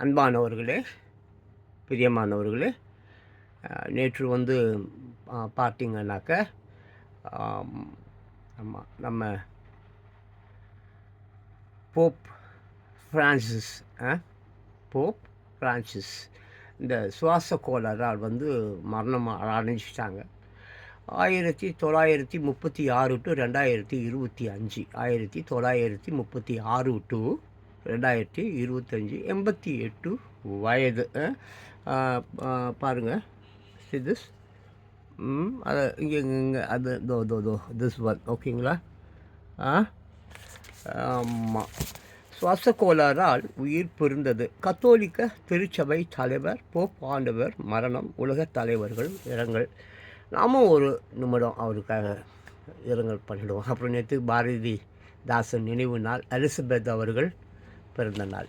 அன்பானவர்களே பிரியமானவர்களே நேற்று வந்து அஹ், பார்த்தீங்கன்னாக்க நம்ம போப் பிரான்சிஸ் போப் ஃப்ரான்சிஸ் இந்த சுவாச கோளாறால் வந்து மரணம் அடைஞ்சிட்டாங்க. ஆயிரத்தி தொள்ளாயிரத்தி முப்பத்தி ஆறு டு ரெண்டாயிரத்தி இருபத்தி அஞ்சு ஆயிரத்தி தொள்ளாயிரத்தி முப்பத்தி ஆறு டு ரெண்டாயிரத்தி இருபத்தஞ்சி எண்பத்தி எட்டு வயது. பாருங்கள் அஹ், அது திஸ் அதை இங்கே இங்கே அது தோ தோ தோ திஸ் ஒன் ஓகேங்களா? ஆ ஆமாம் சுவாச கோளாறால் உயிர் பிரிந்தது கத்தோலிக்க திருச்சபை தலைவர் போப் ஆண்டவர் மரணம் உலக தலைவர்கள் இரங்கல். நாமும் ஒரு நிமிடம் அவருக்காக இரங்கல் பண்ணிவிடுவோம் அப்புறம் நேற்று பாரதி தாசன் நினைவு நாள் எலிசபெத் அவர்கள் பிறந்த நாள்